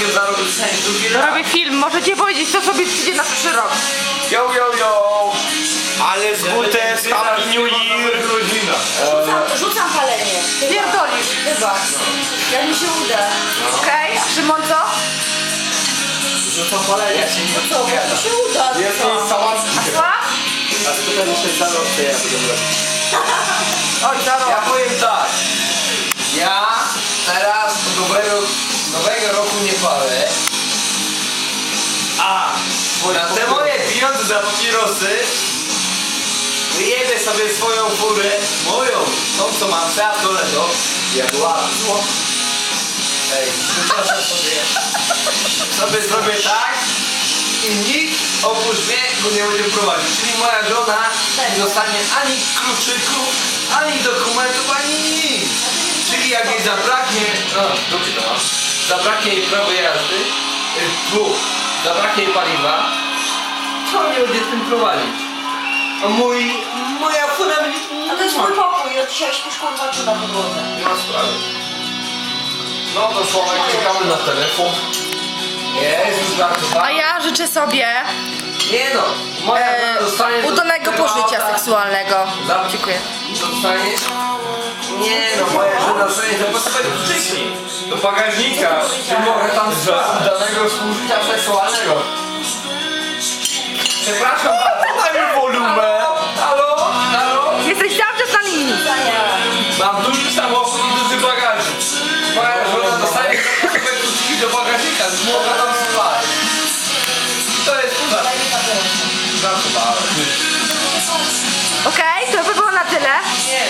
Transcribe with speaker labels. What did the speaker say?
Speaker 1: Matkiem zarobił sens drugi raz.
Speaker 2: Robię film, możecie powiedzieć, co sobie przyjdzie na przyszły rok.
Speaker 1: Yo, yo, yo!
Speaker 3: Ale z WTS Happy New Year.
Speaker 4: Rzucam, rzucam palenie. Chyba.
Speaker 2: Pierdolisz.
Speaker 4: Chyba. Jak mi się uda.
Speaker 2: Okej, a Szymon co?
Speaker 1: Rzucam palenie, ja się nie
Speaker 4: jak mi się uda.
Speaker 1: Jest to sałatki.
Speaker 2: A Sław?
Speaker 1: A tutaj jeszcze zarobkę ja będę robić.
Speaker 2: Oj, zaro.
Speaker 1: Na te moje pieniądze za papierosy wyjebę sobie swoją furę, moją, tą co mam Seat Toledo, jak ładnie. Ej, przepraszam sobie. Sobie zrobię tak i nikt oprócz mnie go nie będzie prowadził. Czyli moja żona nie dostanie ani kluczyków, ani dokumentów, ani nic. Czyli jak jej zabraknie, no, dupy to masz, zabraknie jej prawa jazdy, y, tu, zabraknie jej paliwa, to nie będzie tym prowadzić. A mój, moja fura będzie...
Speaker 4: A to jest mój pokój. Ja dzisiaj śpisz kurwa tu na podłodze.
Speaker 1: Nie ma sprawy. No to Sławek, czekamy na telefon. Jest już bardzo
Speaker 2: A ja życzę sobie
Speaker 1: Nie no, moja
Speaker 2: e,
Speaker 1: żona dostanie...
Speaker 2: udanego
Speaker 1: tego
Speaker 2: pożycia
Speaker 1: auta.
Speaker 2: seksualnego.
Speaker 1: Za-
Speaker 2: Dziękuję.
Speaker 1: Dostanie? Nie no, moja żona dostanie wcześniej. Do bagażnika. Czy mogę tam danego służycia seksualnego? Przepraszam bardzo. Dajmy wolumę. Halo? Halo?
Speaker 2: Jesteś cały czas na linii.
Speaker 1: Mam duży samochód i duży bagażnik. Moja żona dostaje sobie kluczyki do bagażnika, mogę tam spać. To jest.
Speaker 4: Daj mi.
Speaker 1: Żartowałem.
Speaker 2: Okej, to by było na tyle.
Speaker 1: Nie,